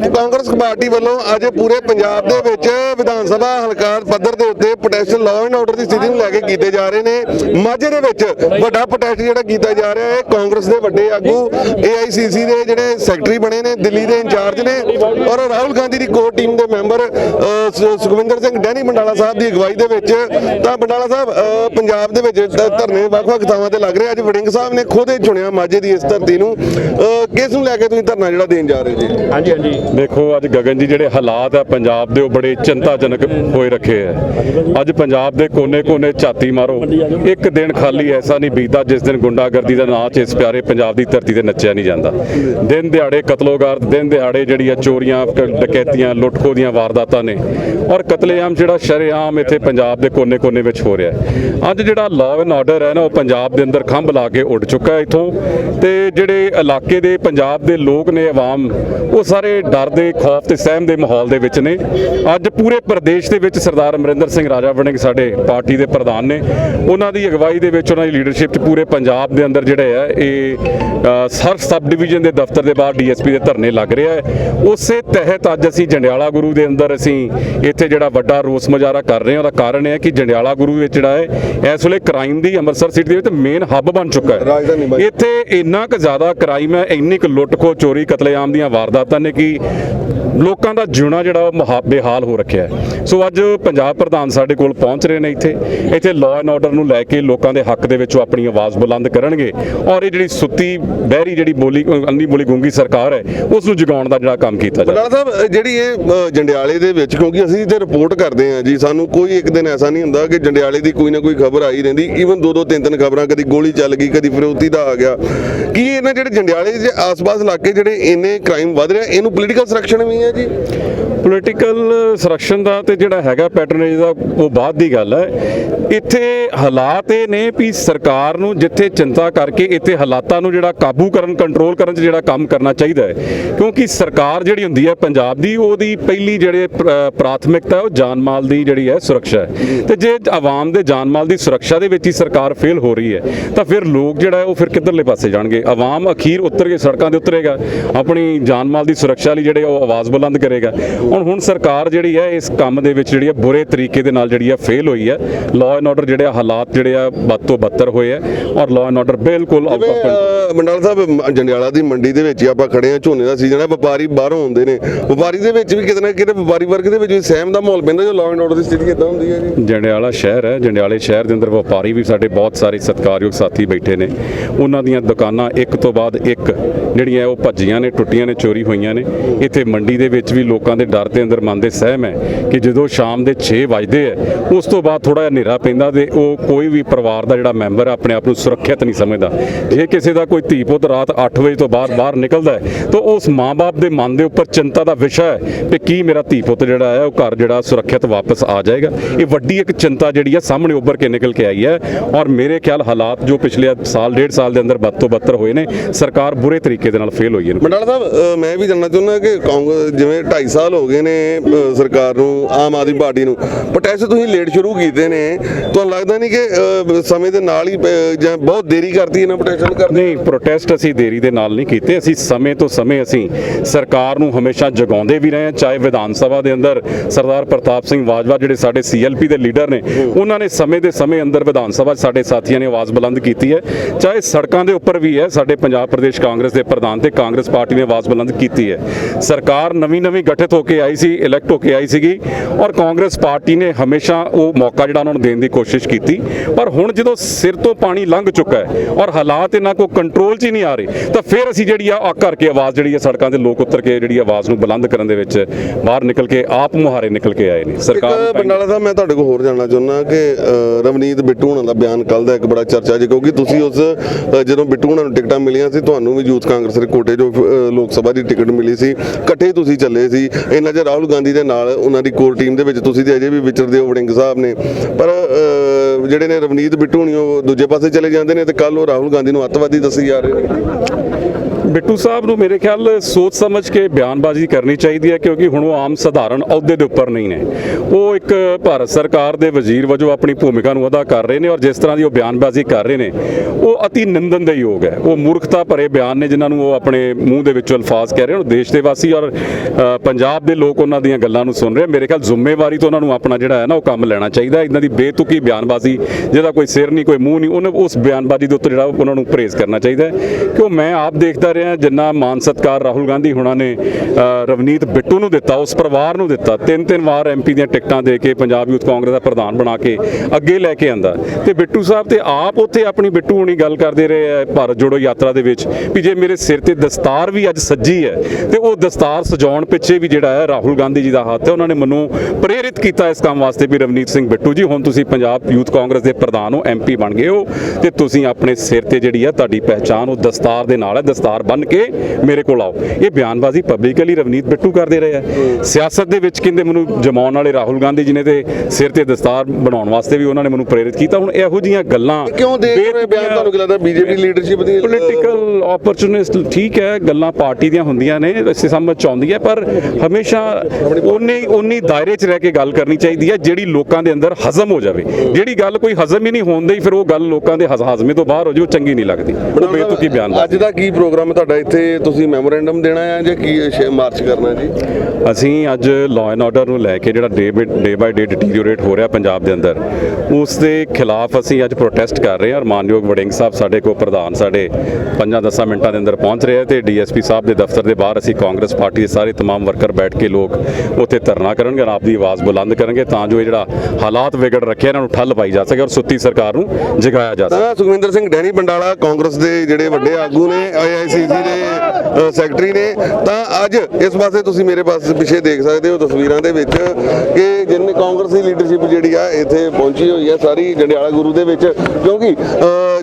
Congress party ਵੱਲੋਂ ਅੱਜ ਪੂਰੇ ਪੰਜਾਬ ਦੇ ਵਿੱਚ ਵਿਧਾਨ ਸਭਾ ਹਲਕਾ ਪੱਧਰ ਦੇ ਉੱਤੇ ਪ੍ਰੋਟੈਸਟ ਲਾਅ ਐਂਡ ਆਰਡਰ ਦੀ ਸਥਿਤੀ ਨੂੰ ਲੈ ਕੇ ਕੀਤੇ ਜਾ ਰਹੇ ਨੇ। ਮਾਝੇ ਦੇ ਵਿੱਚ ਵੱਡਾ ਪ੍ਰੋਟੈਸਟ ਜਿਹੜਾ ਕੀਤਾ ਜਾ ਰਿਹਾ ਹੈ, ਕਾਂਗਰਸ ਦੇ ਵੱਡੇ ਆਗੂ ਏਆਈਸੀਸੀ ਦੇ ਜਿਹੜੇ ਸੈਕਟਰੀ ਬਣੇ ਨੇ, ਦਿੱਲੀ ਦੇ ਇੰਚਾਰਜ ਨੇ ਔਰ ਰਾਹੁਲ ਗਾਂਧੀ ਦੀ ਕੋਰ ਟੀਮ ਦੇ ਮੈਂਬਰ ਸੁਖਵਿੰਦਰ ਸਿੰਘ ਡੈਨੀ ਬੰਡਾਲਾ ਸਾਹਿਬ ਦੀ ਅਗਵਾਈ ਦੇ ਵਿੱਚ ਤਾਂ ਬੰਡਾਲਾ ਸਾਹਿਬ ਪੰਜਾਬ ਦੇ ਵਿੱਚ ਧਰਨੇ ਵੱਖ-ਵੱਖ ਥਾਵਾਂ ਤੇ ਲੱਗ ਰਹੇ ਅੱਜ ਵੜਿੰਗ ਸਾਹਿਬ ਨੇ ਖੁਦ ਚੁਣਿਆ ਮਾਝੇ ਦੀ ਇਸ ਧਰਤੀ ਨੂੰ। ਕਿਸ ਨੂੰ ਲੈ ਕੇ ਤੁਸੀਂ ਧਰਨਾ ਜਿਹੜਾ ਦੇਣ ਜਾ ਰਹੇ ਜੀ? ਹਾਂਜੀ ਹਾਂਜੀ। ਦੇਖੋ, ਅੱਜ ਗਗਨ ਜੀ ਜਿਹੜੇ ਹਾਲਾਤ ਆ ਪੰਜਾਬ ਦੇ, ਉਹ ਬੜੇ ਚਿੰਤਾਜਨਕ ਹੋਏ ਰੱਖੇ ਆ। ਅੱਜ ਪੰਜਾਬ ਦੇ ਕੋਨੇ-ਕੋਨੇ ਝਾਤੀ ਮਾਰੋ। ਇੱਕ ਦਿਨ ਖਾਲੀ ਐਸਾ ਨਹੀਂ ਬੀਤਦਾ ਜਿਸ ਦਿਨ ਗੁੰਡਾਗਰਦੀ ਦਾ ਨਾਚ ਇਸ ਪਿਆਰੇ ਪੰਜਾਬ ਦੀ ਧਰਤੀ ਤੇ ਨੱਚਿਆ ਨਹੀਂ ਜਾਂਦਾ। ਦਿਨ ਦਿਹਾੜੇ ਕਤਲੋਗਾਰ, ਦਿਨ ਦਿਹਾੜੇ ਜਿਹੜੀ ਆ ਚੋਰੀਆਂ, ਕ- ਡਕੈਤੀਆਂ ਲੁੱਟਖੋ ਦੀਆਂ ਵਾਰਦਾਤਾਂ ਨੇ। ਔਰ ਕਤਲੇਆਮ ਜਿਹੜਾ ਸ਼ਰੇਆਮ ਇੱਥੇ ਪੰਜਾਬ ਦੇ ਕੋਨੇ-ਕੋਨੇ ਵਿੱਚ ਹੋ ਰਿਹਾ ਅੱਜ ਜਿਹੜਾ ਲਾਅ ਐਂਡ ਆਰਡਰ ਹੈ ਨਾ, ਉਹ ਪੰਜਾਬ ਦੇ ਅੰਦਰ ਖੰਭ ਲਾ ਕੇ ਉੱਡ ਚੁੱਕਾ ਹੈ ਇਥੋਂ। ਤੇ ਜਿਹੜੇ ਇਲਾਕੇ ਦੇ ਪੰਜਾਬ ਦੇ ਲੋਕ ਨੇ ਆਵਾਮ, ਉਹ ਸਾਰੇ ਡਰ ਦੇ ਖੌਫ ਤੇ ਸਹਿਮ ਦੇ ਮਾਹੌਲ ਦੇ ਵਿੱਚ ਨੇ। ਅੱਜ ਪੂਰੇ ਪ੍ਰਦੇਸ਼ ਦੇ ਵਿੱਚ ਸਰਦਾਰ ਅਮਰਿੰਦਰ ਸਿੰਘ ਰਾਜਾ ਵੜਿੰਗ ਸਾਡੇ ਪਾਰਟੀ ਦੇ ਪ੍ਰਧਾਨ ਨੇ। ਉਹਨਾਂ ਦੀ ਅਗਵਾਈ ਦੇ ਵਿੱਚ ਉਹਨਾਂ ਦੀ ਲੀਡਰਸ਼ਿਪ 'ਚ ਪੂਰੇ ਪੰਜਾਬ ਦੇ ਅੰਦਰ ਜਿਹੜੇ ਆ ਇਹ ਹਰ ਸਬ ਡਿਵੀਜ਼ਨ ਦੇ ਦਫ਼ਤਰ ਦੇ ਬਾਹਰ ਡੀਐਸਪੀ ਦੇ ਧਰਨੇ ਲੱਗ ਰਿਹਾ ਹੈ ਉਸੇ ਤਹਿਤ ਅੱਜ ਅਸੀਂ ਜੰਡਿਆਲਾ ਗੁਰੂ ਦੇ ਅੰਦਰ ਅਸੀਂ ਇੱਥੇ ਜਿਹੜਾ ਵੱਡਾ ਰੋਸ ਮੁਜ਼ਾਹਰਾ ਕਰ ਰਹੇ ਹਾਂ ਉਹਦਾ ਕਾਰਨ ਇਹ ਹੈ ਕਿ ਜੰਡਿਆਲਾ ਗੁਰੂ ਵਿੱਚ ਜਿਹੜਾ ਹੈ ਇਸ ਵੇਲੇ ਕ੍ਰਾਈਮ ਦੀ ਅੰਮ੍ਰਿਤਸਰ ਸਿਟੀ ਦੇ ਵਿੱਚ ਮੇਨ ਹੱਬ ਬਣ ਚੁੱਕਾ ਹੈ। ਇੱਥੇ ਇੰਨਾ ਕੁ ਜ਼ਿਆਦਾ ਕ੍ਰਾਈਮ ਹੈ ਇੰਨੀ ਕੁ ਲੁੱਟ ਖੋ ਚੋਰੀ ਕਤਲੇਆਮ ਦੀਆਂ ਵਾਰਦਾਤਾਂ ਨੇ ਕਿ the ਲੋਕਾਂ ਦਾ ਜਿਉਣਾ ਜਿਹੜਾ ਉਹ ਮਹਾ- ਬੇਹਾਲ ਹੋ ਰੱਖਿਆ ਹੈ। ਸੋ ਅੱਜ ਪੰਜਾਬ ਪ੍ਰਧਾਨ ਸਾਡੇ ਕੋਲ ਪਹੁੰਚ ਰਹੇ ਨੇ ਇੱਥੇ। ਇੱਥੇ ਲਾਅ ਐਂਡ ਆਰਡਰ ਨੂੰ ਲੈ ਕੇ ਲੋਕਾਂ ਦੇ ਹੱਕ ਦੇ ਵਿੱਚ ਉਹ ਆਪਣੀ ਆਵਾਜ਼ ਬੁਲੰਦ ਕਰਨਗੇ ਔਰ ਇਹ ਜਿਹੜੀ ਸੁੱਤੀ ਬਹਿਰੀ ਜਿਹੜੀ ਬੋਲੀ ਅੰਨੀ ਬੋਲੀ ਗੂੰਗੀ ਸਰਕਾਰ ਹੈ, ਉਸ ਨੂੰ ਜਗਾਉਣ ਦਾ ਜਿਹੜਾ ਕੰਮ ਕੀਤਾ ਜਾਵੇ ਬੰਡਾਲਾ ਸਾਹਿਬ ਜਿਹੜੀ ਇਹ ਜੰਡਿਆਲੇ ਦੇ ਵਿੱਚ, ਕਿਉਂਕਿ ਅਸੀਂ ਤੇ ਰਿਪੋਰਟ ਕਰਦੇ ਹਾਂ ਜੀ, ਸਾਨੂੰ ਕੋਈ ਇੱਕ ਦਿਨ ਐਸਾ ਨਹੀਂ ਹੁੰਦਾ ਕਿ ਜੰਡਿਆਲੇ ਦੀ ਕੋਈ ਨਾ ਕੋਈ ਖਬਰ ਆਈ ਰਹਿੰਦੀ। ਈਵਨ ਦੋ ਦੋ, ਤਿੰਨ ਤਿੰਨ ਖਬਰਾਂ, ਕਦੀ ਗੋਲੀ ਚੱਲ ਗਈ, ਕਦੀ ਫਿਰੋਤੀ ਦਾ ਆ ਗਿਆ। ਕੀ ਇਹਨਾਂ ਜਿਹੜੇ ਜੰਡਿਆਲੇ ਦੇ ਆਸ-ਪਾਸ ਇਲਾਕੇ ਜਿਹੜੇ ਇੰਨੇ ਕ੍ਰਾਈਮ ਵੱਧ ਰਿਹਾ ਇਹਨੂੰ ਪੋਲੀਟੀਕਲ ਸਿਲੈਕਸ਼ਨ ਵੀ ਹੈ ਜੀ। ਪੋਲੀਟੀਕਲ ਸਿਲੈਕਸ਼ਨ ਦਾ ਤੇ ਜਿਹੜਾ ਹੈਗਾ ਪੈਟਰਨੇਜ ਦਾ, ਉਹ ਬਾਅਦ ਦੀ ਗੱਲ ਹੈ। ਇੱਥੇ ਹਾਲਾਤ ਇਹ ਨੇ ਵੀ ਸਰਕਾਰ ਨੂੰ ਜਿੱਥੇ ਚਿੰਤਾ ਕਰਕੇ ਇੱਥੇ ਹਾਲਾਤਾਂ ਨੂੰ ਜਿਹੜਾ ਕਾਬੂ ਕਰਨ ਕੰਟਰੋਲ ਕਰਨ 'ਚ ਜਿਹੜਾ ਕੰਮ ਕਰਨਾ ਚਾਹੀਦਾ ਹੈ। ਕਿਉਂਕਿ ਸਰਕਾਰ ਜਿਹੜੀ ਹੁੰਦੀ ਹੈ ਪੰਜਾਬ ਦੀ, ਉਹਦੀ ਪਹਿਲੀ ਜਿਹੜੇ ਪ੍ਰਾਥਮਿਕਤਾ ਉਹ ਜਾਨ ਮਾਲ ਦੀ ਜਿਹੜੀ ਹੈ ਸੁਰੱਖਿਆ ਹੈ। ਤੇ ਜੇ ਆਵਾਮ ਦੇ ਜਾਨ ਮਾਲ ਦੀ ਸੁਰੱਖਿਆ ਦੇ ਵਿੱਚ ਹੀ ਸਰਕਾਰ ਫੇਲ ਹੋ ਰਹੀ ਹੈ, ਤਾਂ ਫਿਰ ਲੋਕ ਜਿਹੜਾ ਉਹ ਫਿਰ ਕਿੱਧਰਲੇ ਪਾਸੇ ਜਾਣਗੇ? ਆਵਾਮ ਅਖੀਰ ਉਤਰ ਕੇ ਸੜਕਾਂ ਤੇ ਉਤਰੇਗਾ। ਆਪਣੀ ਜਾਨ ਮਾਲ ਦੀ ਸੁਰੱਖਿਆ ਲਈ ਜਿਹੜੇ ਉਹ ਆਵਾਜ਼ ਬੁਲੰਦ ਕਰੇਗਾ। ਹੁਣ ਹੁਣ ਸਰਕਾਰ ਜਿਹੜੀ ਹੈ ਇਸ ਕੰਮ ਦੇ ਵਿੱਚ ਜਿਹੜੀ ਹੈ ਬੁਰੇ ਤਰੀਕੇ ਦੇ ਨਾਲ ਜਿਹੜੀ ਹੈ ਫੇਲ ਹੋਈ ਹੈ। ਲਾਅ ਐਂਡ ਆਰਡਰ ਜਿਹੜੇ ਆ ਹਾਲਾਤ ਜਿਹੜੇ ਆ ਵੱਧ ਤੋਂ ਬੱਤਰ ਹੋਏ ਆ ਔਰ ਲਾਅ ਐਂਡ ਆਰਡਰ ਬਿਲਕੁਲ ਆਊਟ ਆਫ ਜਿਵੇਂ ਮੰਡਲ ਸਾਹਿਬ ਜੰਡਿਆਲਾ ਦੀ ਮੰਡੀ ਦੇ ਵਿੱਚ ਹੀ ਆਪਾਂ ਖੜੇ ਆ ਝੋਨੇ ਦਾ ਸੀਜ਼ਨ ਹੈ ਵਪਾਰੀ ਬਾਹਰੋਂ ਆਉਂਦੇ ਨੇ। ਵਪਾਰੀ ਦੇ ਵਿੱਚ ਵੀ ਕਿਤੇ ਨਾ ਕਿਤੇ ਵਪਾਰੀ ਵਰਗ ਦੇ ਵਿੱਚ ਵੀ ਸਹਿਮ ਦਾ ਮਾਹੌਲ ਪੈਂਦਾ ਜੋ ਲਾਅ ਐਂਡ ਆਰਡਰ ਦੀ ਸਥਿਤੀ ਕਿਦਾਂ ਹੁੰਦੀ ਹੈ ਜੀ? ਜੰਡਿਆਲਾ ਸ਼ਹਿਰ ਹੈ ਜੰਡਿਆਲੇ ਸ਼ਹਿਰ ਦੇ ਅੰਦਰ ਵਪਾਰੀ ਵੀ ਸਾਡੇ ਬਹੁਤ ਸਾਰੇ ਸਤਿਕਾਰਯੋਗ ਸਾਥੀ ਬੈਠੇ ਨੇ। ਉਹਨਾਂ ਦੀਆਂ ਦੁਕਾਨਾਂ ਇੱਕ ਤੋਂ ਬਾਅਦ ਇੱਕ ਜਿਹੜੀਆਂ ਉਹ ਭੱਜੀਆਂ ਨੇ ਟੁੱਟੀਆਂ ਨੇ ਚੋਰੀ ਹੋਈਆਂ ਨੇ। ਇੱਥੇ ਮੰਡੀ ਦੇ ਵਿੱਚ ਵੀ ਲੋਕਾਂ ਦੇ ਡਰ ਦੇ ਅੰਦਰ ਮਨ ਦੇ ਸਹਿਮ ਹੈ ਕਿ ਜਦੋਂ ਸ਼ਾਮ ਦੇ 6 ਵਜਦੇ ਹੈ ਉਸ ਤੋਂ ਬਾਅਦ ਥੋੜਾ ਜਿਹਾ ਹਨੇਰਾ ਪੈਂਦਾ ਤੇ ਉਹ ਕੋਈ ਵੀ ਪਰਿਵਾਰ ਦਾ ਜਿਹੜਾ ਮੈਂਬਰ ਆਪਣੇ ਆਪ ਨੂੰ ਸੁਰੱਖਿਅਤ ਨਹੀਂ ਸਮਝਦਾ। ਜੇ ਕਿਸੇ ਦਾ ਕੋਈ ਧੀ ਪੁੱਤ ਰਾਤ 8 ਵਜੇ ਤੋਂ ਬਾਅਦ ਬਾਹਰ ਨਿਕਲਦਾ ਹੈ ਤਾਂ ਉਸ ਮਾਂ-ਬਾਪ ਦੇ ਮਨ ਦੇ ਉੱਪਰ ਚਿੰਤਾ ਦਾ ਵਿਸ਼ਾ ਹੈ ਕਿ ਕੀ ਮੇਰਾ ਧੀ ਪੁੱਤ ਜਿਹੜਾ ਹੈ ਉਹ ਘਰ ਜਿਹੜਾ ਸੁਰੱਖਿਅਤ ਵਾਪਸ ਆ ਜਾਏਗਾ। ਇਹ ਵੱਡੀ ਇੱਕ ਚਿੰਤਾ ਜਿਹੜੀ ਹੈ ਸਾਹਮਣੇ ਉੱਭਰ ਕੇ ਨਿਕਲ ਕੇ ਆਈ ਹੈ ਔਰ ਮੇਰੇ ਖਿਆਲ ਹਾਲਾਤ ਜੋ ਪਿਛਲੇ ਸਾਲ ਡੇਢ ਸਾਲ ਦੇ ਅੰਦਰ ਵੱਧ ਤੋਂ ਬੱਤਰ ਹੋਏ ਨੇ ਸਰਕਾਰ ਬੁਰੇ ਤਰੀਕੇ ਦੇ ਨਾਲ ਫੇਲ ਹੋਈ ਹੈ। ਮੰਡਲ ਸਾਹਿਬ ਅ, ਮੈਂ ਵੀ ਜਾਣਨਾ ਚਾਹੁੰਦਾ ਕਿ ਕਾਂਗਰਸ ਜਿਵੇਂ 2.5 ਸਾਲ ਹੋ ਗਏ ਨੇ ਸਰਕਾਰ ਨੂੰ ਆਮ ਆਦਮੀ ਪਾਰਟੀ ਨੂੰ। ਪ੍ਰੋਟੈਸਟ ਤੁਸੀਂ ਲੇਟ ਸ਼ੁਰੂ ਕੀਤੇ ਨੇ। ਤੁਹਾਨੂੰ ਲੱਗਦਾ ਨਹੀਂ ਕਿ ਸਮੇਂ ਦੇ ਨਾਲ ਹੀ ਜਾਂ ਬਹੁਤ ਦੇਰੀ ਕਰਤੀ ਇਹਨਾਂ ਪ੍ਰੋਟੈਸਟ ਕਰਨ ਨਹੀਂ ਪ੍ਰੋਟੈਸਟ ਅਸੀਂ ਦੇਰੀ ਦੇ ਨਾਲ ਨਹੀਂ ਕੀਤੇ। ਅਸੀਂ ਸਮੇਂ ਤੋਂ ਸਮੇਂ ਅਸੀਂ ਸਰਕਾਰ ਨੂੰ ਹਮੇਸ਼ਾ ਜਗਾਉਂਦੇ ਵੀ ਰਹੇ ਹਾਂ ਚਾਹੇ ਵਿਧਾਨ ਸਭਾ ਦੇ ਅੰਦਰ ਸਰਦਾਰ ਪ੍ਰਤਾਪ ਸਿੰਘ ਬਾਜਵਾ ਜਿਹੜੇ ਸਾਡੇ ਸੀਐਲਪੀ ਦੇ ਲੀਡਰ ਨੇ ਉਹਨਾਂ ਨੇ ਸਮੇਂ ਦੇ ਸਮੇਂ ਅੰਦਰ ਵਿਧਾਨ ਸਭਾ 'ਚ ਸਾਡੇ ਸਾਥੀਆਂ ਨੇ ਆਵਾਜ਼ ਬੁਲੰਦ ਕੀਤੀ ਹੈ। ਚਾਹੇ ਸੜਕਾਂ ਦੇ ਉੱਪਰ ਵੀ ਹੈ ਸਾਡੇ ਪੰਜਾਬ ਪ੍ਰਦੇਸ਼ ਕਾਂਗਰਸ ਦੇ ਪ੍ਰਧਾਨ ਤੇ ਕਾਂਗਰਸ ਪਾਰਟੀ ਨੇ ਆਵਾਜ਼ ਬੁਲੰਦ ਕੀਤੀ ਹੈ। ਸਰਕਾਰ ਨਵੀਂ ਨਵੀਂ ਗਠਿਤ ਹੋ ਕੇ ਆਈ ਸੀ ਇਲੈਕਟ ਹੋ ਕੇ ਆਈ ਸੀਗੀ ਔਰ ਕਾਂਗਰਸ ਪਾਰਟੀ ਨੇ ਹਮੇਸ਼ਾ ਉਹ ਮੌਕਾ ਜਿਹੜਾ ਉਹਨਾਂ ਨੂੰ ਦੇਣ ਦੀ ਕੋਸ਼ਿਸ਼ ਕੀਤੀ। ਪਰ ਹੁਣ ਜਦੋਂ ਸਿਰ ਤੋਂ ਪਾਣੀ ਲੰਘ ਚੁੱਕਾ ਹੈ ਔਰ ਹਾਲਾਤ ਇਹਨਾਂ ਕੋ ਕੰਟਰੋਲ 'ਚ ਹੀ ਨਹੀਂ ਆ ਰਹੇ ਤਾਂ ਫਿਰ ਅਸੀਂ ਜਿਹੜੀ ਆ ਆ ਕਰਕੇ ਆਵਾਜ਼ ਜਿਹੜੀ ਹੈ ਸੜਕਾਂ ਤੇ ਲੋਕ ਉਤਰ ਕੇ ਜਿਹੜੀ ਆਵਾਜ਼ ਨੂੰ ਬੁਲੰਦ ਕਰਨ ਦੇ ਵਿੱਚ ਬਾਹਰ ਨਿਕਲ ਕੇ ਆਪ ਮੁਹਾਰੇ ਨਿਕਲ ਕੇ ਆਏ ਨੇ। ਸਰਕਾਰ ਬੰਡਾਲਾ ਸਾਹਿਬ ਮੈਂ ਤੁਹਾਡੇ ਕੋਲ ਹੋਰ ਜਾਣਨਾ ਚਾਹੁੰਦਾ ਕਿ ਰਵਨੀਤ ਬਿੱਟੂ ਹੁਣਾਂ ਦਾ ਬਿਆਨ ਕੱਲ ਦਾ ਇੱਕ ਬੜਾ ਚਰਚਾ ਜੀ ਕਿਉਂਕਿ ਤੁਸੀਂ ਉਸ ਜਦੋਂ ਬਿੱਟੂ ਹੁਣਾਂ ਨੂੰ ਟਿਕਟਾਂ ਮਿਲੀਆਂ ਸੀ ਤੁਹਾਨੂੰ ਵੀ ਯੂਥ ਕਾਂਗਰਸ ਦੇ ਕੋਟੇ ਜੋ ਲੋਕ ਸਭਾ ਦੀ ਟਿਕਟ ਮਿਲੀ ਸੀ। ਇਕੱਠੇ ਹੀ ਤੁਸੀਂ ਚੱਲੇ ਸੀ ਇਹਨਾਂ 'ਚ ਰਾਹੁਲ ਗਾਂਧੀ ਦੇ ਨਾਲ ਉਹਨਾਂ ਦੀ ਕੋਰ ਟੀਮ ਦੇ ਵਿੱਚ ਤੁਸੀਂ ਤੇ ਅਜੇ ਵੀ ਵਿਚਰਦੇ ਹੋ ਵੜਿੰਗ ਸਾਹਿਬ ਨੇ। ਪਰ ਅ, ਜਿਹੜੇ ਨੇ ਰਵਨੀਤ ਬਿੱਟੂ ਹੁਣੀ ਉਹ ਦੂਜੇ ਪਾਸੇ ਚਲੇ ਜਾਂਦੇ ਨੇ ਤੇ ਕੱਲ ਉਹ ਰਾਹੁਲ ਗਾਂਧੀ ਨੂੰ ਅੱਤਵਾਦੀ ਦੱਸੀ ਜਾ ਰਹੇ ਨੇ। ਬਿੱਟੂ ਸਾਹਿਬ ਨੂੰ ਮੇਰੇ ਖਿਆਲ ਸੋਚ ਸਮਝ ਕੇ ਬਿਆਨਬਾਜ਼ੀ ਕਰਨੀ ਚਾਹੀਦੀ ਹੈ, ਕਿਉਂਕਿ ਹੁਣ ਉਹ ਆਮ ਸਧਾਰਨ ਅਹੁਦੇ ਦੇ ਉੱਪਰ ਨਹੀਂ ਨੇ। ਉਹ ਇੱਕ ਭਾਰਤ ਸਰਕਾਰ ਦੇ ਵਜ਼ੀਰ ਵਜੋਂ ਆਪਣੀ ਭੂਮਿਕਾ ਨੂੰ ਅਦਾ ਕਰ ਰਹੇ ਨੇ ਔਰ ਜਿਸ ਤਰ੍ਹਾਂ ਦੀ ਉਹ ਬਿਆਨਬਾਜ਼ੀ ਕਰ ਰਹੇ ਨੇ, ਉਹ ਅਤੀ ਨਿੰਦਨ ਦੇ ਯੋਗ ਹੈ। ਉਹ ਮੂਰਖਤਾ ਭਰੇ ਬਿਆਨ ਨੇ ਜਿਨ੍ਹਾਂ ਨੂੰ ਉਹ ਆਪਣੇ ਮੂੰਹ ਦੇ ਵਿੱਚੋਂ ਅਲਫਾਜ਼ ਕਹਿ ਰਹੇ ਹਨ ਦੇਸ਼ ਦੇ ਵਾਸੀ ਔਰ ਪੰਜਾਬ ਦੇ ਲੋਕ ਉਹਨਾਂ ਦੀਆਂ ਗੱਲਾਂ ਨੂੰ ਸੁਣ ਰਹੇ। ਮੇਰੇ ਖਿਆਲ ਜ਼ਿੰਮੇਵਾਰੀ ਤੋਂ ਉਹਨਾਂ ਨੂੰ ਆਪਣਾ ਜਿਹੜਾ ਹੈ ਨਾ, ਉਹ ਕੰਮ ਲੈਣਾ ਚਾਹੀਦਾ ਇਹਨਾਂ ਦੀ ਬੇਤੁਕੀ ਬਿਆਨਬਾਜ਼ੀ, ਜਿਹਦਾ ਕੋਈ ਸਿਰ ਨਹੀਂ, ਕੋਈ ਮੂੰਹ ਨਹੀਂ, ਉਹਨੇ ਉਸ ਬਿਆਨਬਾਜ਼ੀ ਦੇ ਉੱਤੇ ਜਿਹੜਾ ਉਹਨਾਂ ਨੂੰ ਪ੍ਰੇਜ਼ ਕਰਨਾ ਚਾਹੀਦਾ ਹੈ। ਕਿਉਂ? ਮੈਂ ਆਪ ਦੇਖਦਾ ਰਿਹਾ ਜਿੰਨਾ ਮਾਨ ਸਤਕਾਰ ਰਾਹੁਲ ਗਾਂਧੀ ਹੁਣਾਂ ਨੇ ਅ, ਰਵਨੀਤ ਬਿੱਟੂ ਨੂੰ ਦਿੱਤਾ ਉਸ ਪਰਿਵਾਰ ਨੂੰ ਦਿੱਤਾ ਤਿੰਨ ਤਿੰਨ ਵਾਰ ਐਮਪੀ ਦੀਆਂ ਟਿਕਟਾਂ ਦੇ ਕੇ ਪੰਜਾਬ ਯੂਥ ਕਾਂਗਰਸ ਦਾ ਪ੍ਰਧਾਨ ਬਣਾ ਕੇ ਅੱਗੇ ਲੈ ਕੇ ਆਂਦਾ। ਤੇ ਬਿੱਟੂ ਸਾਹਿਬ ਤੇ ਆਪ ਉੱਥੇ ਆਪਣੀ ਬਿੱਟੂ ਹੁਣੀ ਗੱਲ ਕਰਦੇ ਰਹੇ ਹੈ ਭਾਰਤ ਜੋੜੋ ਯਾਤਰਾ ਦੇ ਵਿੱਚ ਵੀ ਜੇ ਮੇਰੇ ਸਿਰ ਤੇ ਦਸਤਾਰ ਵੀ ਅੱਜ ਸੱਜੀ ਹੈ ਤੇ ਉਹ ਦਸਤਾਰ ਸਜਾਉਣ ਪਿੱਛੇ ਵੀ ਜਿਹੜਾ ਹੈ ਰਾਹੁਲ ਗਾਂਧੀ ਜੀ ਦਾ ਹੱਥ ਹੈ ਉਹਨਾਂ ਨੇ ਮੈਨੂੰ ਪ੍ਰੇਰਿਤ ਕੀਤਾ ਇਸ ਕੰਮ ਵਾਸਤੇ ਵੀ ਰਵਨੀਤ ਸਿੰਘ ਬਿੱਟੂ ਜੀ ਹੁਣ ਤੁਸੀਂ ਪੰਜਾਬ ਯੂਥ ਕਾਂਗਰਸ ਦੇ ਪ੍ਰਧਾਨ ਹੋ ਐਮਪੀ ਬਣ ਗਏ ਹੋ ਤੇ ਤੁਸੀਂ ਆਪਣੇ ਸਿਰ ਤੇ ਜਿਹੜੀ ਹੈ ਤੁਹਾਡੀ ਪਹਿਚਾਨ ਉਹ ਦਸਤਾਰ ਦੇ ਨਾਲ ਹੈ ਦਸਤਾਰ ਬੰਨ ਕੇ ਮੇਰੇ ਕੋਲ ਆਓ। ਇਹ ਬਿਆਨਬਾਜ਼ੀ ਪਬਲਿਕਲੀ ਰਵਨੀਤ ਬਿੱਟੂ ਕਰਦੇ ਰਹੇ ਹੈ ਸਿਆਸਤ ਦੇ ਵਿੱਚ ਕਹਿੰਦੇ ਮੈਨੂੰ ਜਮਾਉਣ ਵਾਲੇ ਰਾਹੁਲ ਗਾਂਧੀ ਜੀ ਨੇ ਤੇ ਸਿਰ ਤੇ ਦਸਤਾਰ ਬਣਾਉਣ ਵਾਸਤੇ ਵੀ ਉਹਨਾਂ ਨੇ ਮੈਨੂੰ ਪ੍ਰੇਰਿਤ ਕੀਤਾ। ਹੁਣ ਇਹੋ ਜੀਆਂ ਗੱਲਾਂ ਕਿਉਂ ਦੇ ਰਹੇ ਬਿਆਨ ਤੁਹਾਨੂੰ ਲੱਗਦਾ? ਬੀਜੇਪੀ ਲੀਡਰਸ਼ਿਪ ਦੀ ਪੋਲੀਟੀਕਲ ਓਪਰਚੁਨਿਸਟ ਠੀਕ ਹੈ ਗੱਲਾਂ ਪਾਰਟੀ ਦੀਆਂ ਹੁੰਦੀਆਂ ਨੇ ਅਸੀਂ ਸਮਝ ਚ ਆਉਂਦੀ ਹੈ ਪਰ ਹਮੇਸ਼ਾ ਉਨੀ ਉਨੀ ਦਾਇਰੇ 'ਚ ਰਹਿ ਕੇ ਗੱਲ ਕਰਨੀ ਚਾਹੀਦੀ ਹੈ ਜਿਹੜੀ ਲੋਕਾਂ ਦੇ ਅੰਦਰ ਹਜ਼ਮ ਹੋ ਜਾਵੇ। ਜਿਹੜੀ ਗੱਲ ਕੋਈ ਹਜ਼ਮ ਹੀ ਨਹੀਂ ਹੁੰਦੀ ਫਿਰ ਉਹ ਗੱਲ ਲੋਕਾਂ ਦੇ ਹਜ਼- ਹਜ਼ਮੇ ਤੋਂ ਬਾਹਰ ਹੋ ਜਾਵੇ ਉਹ ਚੰਗੀ ਨਹੀਂ ਲੱਗਦੀ। ਉਹ ਬੇਤੁਕੀ ਬਿਆਨ ਅੱਜ ਦਾ ਕੀ ਪ੍ਰੋਗਰਾਮ ਹੈ? ਤੁਹਾਡਾ ਇੱਥੇ ਤੁਸੀਂ ਮੈਮੋਰੈਂਡਮ ਦੇਣਾ ਹੈ ਜਾਂ ਕੀ ਮਾਰਚ ਕਰਨਾ ਜੀ? ਅਸੀਂ ਅੱਜ ਲਾਅ ਐਂਡ ਆਰਡਰ ਨੂੰ ਲੈ ਕੇ ਜਿਹੜਾ ਡੇ ਡੇ ਬਾਈ ਡੇ ਡਿਟੀਰੀਓਰੇਟ ਹੋ ਰਿਹਾ ਪੰਜਾਬ ਦੇ ਅੰਦਰ ਉਸ ਦੇ ਖਿਲਾਫ ਅਸੀਂ ਅੱਜ ਪ੍ਰੋਟੈਸਟ ਕਰ ਰਹੇ ਹਾਂ। ਅਰਮਾਨਯੋਗ ਵੜਿੰਗ ਸਾਹਿਬ ਸਾਡੇ ਕੋ ਪ੍ਰਧਾਨ ਸਾਡੇ 5-10 ਮਿੰਟਾਂ ਦੇ ਅੰਦਰ ਪਹੁੰਚ ਰਿਹਾ ਤੇ ਡੀਐਸਪੀ ਸਾਹਿਬ ਦੇ ਦਫ਼ਤਰ ਦੇ ਬਾਹਰ ਅਸੀਂ ਕਾਂਗਰਸ ਪਾਰਟੀ ਦੇ ਸਾਰੇ ਤਮਾਮ ਵਰਕਰ ਬੈਠ ਕੇ ਲੋਕ ਉੱਥੇ ਧਰਨਾ ਕਰਨਗੇ ਆਪ ਦੀ ਆਵਾਜ਼ ਬੁਲੰਦ ਕਰਨਗੇ ਤਾਂ ਜੋ ਇਹ ਜਿਹੜਾ ਹਾਲਾਤ ਵਿਗੜ ਰੱਖਿਆ ਇਹਨਾਂ ਨੂੰ ਠੱਲ ਪਾਈ ਜਾ ਸਕੇ ਔਰ ਸੁੱਤੀ ਸਰਕਾਰ ਨੂੰ ਜਗਾਇਆ ਜਾ ਸਕੇ। ਸੁਖਵਿੰਦਰ ਸਿੰਘ ਡੈਣੀ ਬੰਡਾਲਾ ਕਾਂਗਰਸ ਦੇ ਜਿਹੜੇ ਵੱਡੇ ਆਗੂ ਨੇ ਆਈਆਈਸੀ ਦੇ ਅ, ਸੈਕਟਰੀ ਨੇ, ਤਾਂ ਅੱਜ ਇਸ ਪਾਸੇ ਤੁਸੀਂ ਮੇਰੇ ਪਾਸ ਪਿੱਛੇ ਦੇਖ ਸਕਦੇ ਹੋ ਤਸਵੀਰਾਂ ਦੇ ਵਿੱਚ ਕਿ ਜਿੰਨੇ ਕਾਂਗਰਸੀ ਲੀਡਰਸ਼ਿਪ ਜਿਹੜੀ ਆ, ਇੱਥੇ ਪਹੁੰਚੀ ਹੋਈ ਹੈ ਸਾਰੀ ਜੰਡਿਆਲਾ ਗੁਰੂ ਦੇ ਵਿੱਚ, ਕਿਉਂਕਿ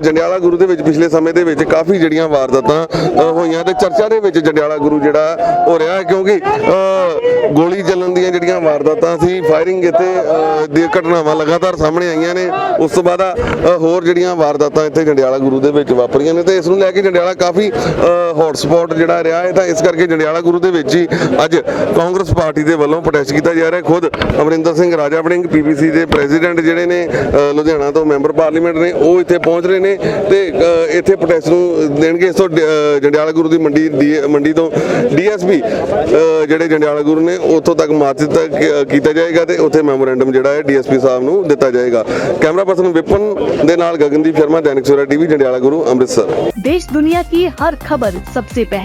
ਜੰਡਿਆਲਾ ਗੁਰੂ ਦੇ ਵਿੱਚ ਪਿਛਲੇ ਸਮੇਂ ਦੇ ਵਿੱਚ ਕਾਫੀ ਜਿਹੜੀਆਂ ਵਾਰਦਾਤਾਂ ਹੋਈਆਂ ਤੇ ਚਰਚਾ ਦੇ ਵਿੱਚ ਜੰਡਿਆਲਾ ਗੁਰੂ ਜਿਹੜਾ ਹੋ ਰਿਹਾ ਹੈ, ਕਿਉਂਕਿ ਗੋਲੀ ਚੱਲਣ ਦੀਆਂ ਜਿਹੜੀਆਂ ਵਾਰਦਾਤਾਂ ਸੀ ਫਾਇਰਿੰਗ ਇੱਥੇ ਦੀ ਘਟਨਾਵਾਂ ਲਗਾਤਾਰ ਸਾਹਮਣੇ ਆਈਆਂ ਨੇ, ਉਸ ਤੋਂ ਬਾਅਦ ਹੋਰ ਜਿਹੜੀਆਂ ਵਾਰਦਾਤਾਂ ਇੱਥੇ ਜੰਡਿਆਲਾ ਗੁਰੂ ਦੇ ਵਿੱਚ ਵਾਪਰੀਆਂ ਨੇ, ਤੇ ਇਸ ਨੂੰ ਲੈ ਕੇ ਜੰਡਿਆਲਾ ਕਾਫੀ ਹੌਟ ਸਪੌਟ ਜਿਹੜਾ ਰਿਹਾ ਹੈ ਤਾਂ ਇਸ ਕਰਕੇ ਜੰਡਿਆਲਾ ਗੁਰੂ ਦੇ ਵਿੱਚ ਹੀ ਅੱਜ ਕਾਂਗਰਸ ਪਾਰਟੀ ਦੇ ਵੱਲੋਂ ਪ੍ਰੋਟੈਸਟ ਕੀਤਾ ਜਾ ਰਿਹਾ ਖੁਦ ਅਮਰਿੰਦਰ ਸਿੰਘ ਰਾਜਾ ਵੜਿੰਗ ਪੀਪੀਸੀ ਦੇ ਪ੍ਰੈਜ਼ੀਡੈਂਟ ਜਿਹੜੇ ਨੇ ਅ, ਲੁਧਿਆਣਾ ਤੋਂ ਮੈਂਬਰ ਪਾਰਲੀਮੈਂਟ ਨੇ ਉਹ ਇੱਥੇ ਪਹੁੰਚ ਰਹੇ ਨੇ ਤੇ ਅ, ਇੱਥੇ ਪ੍ਰੋਟੈਸਟ ਨੂੰ ਦੇਣਗੇ ਇਸ ਤੋਂ ਡ- ਅ, ਜੰਡਿਆਲਾ ਗੁਰੂ ਦੀ ਮੰਡੀ ਦੀ- ਮੰਡੀ ਤੋਂ ਡੀਐਸਪੀ ਜਿਹੜੇ ਜੰਡਿਆਲਾ ਗੁਰੂ ਨੇ ਉੱਥੋਂ ਤੱਕ ਮਾਰਚ ਤੱਕ ਅ, ਕੀਤਾ ਜਾਏਗਾ ਤੇ ਉੱਥੇ ਮੈਮੋਰੈਂਡਮ ਜਿਹੜਾ ਹੈ ਡੀਐਸਪੀ ਸਾਹਿਬ ਨੂੰ ਦਿੱਤਾ ਜਾਏਗਾ ਕੈਮਰਾ ਪਰਸਨ ਵਿਪਨ ਦੇ ਨਾਲ ਗਗਨਦੀਪ ਸ਼ਰਮਾ ਦੈਨਿਕ ਸਵੇਰਾ ਟੀਵੀ ਜੰਡਿਆਲਾ ਗੁਰੂ ਅੰਮ੍ਰਿਤਸਰ देश दुनिया की हर खबर सबसे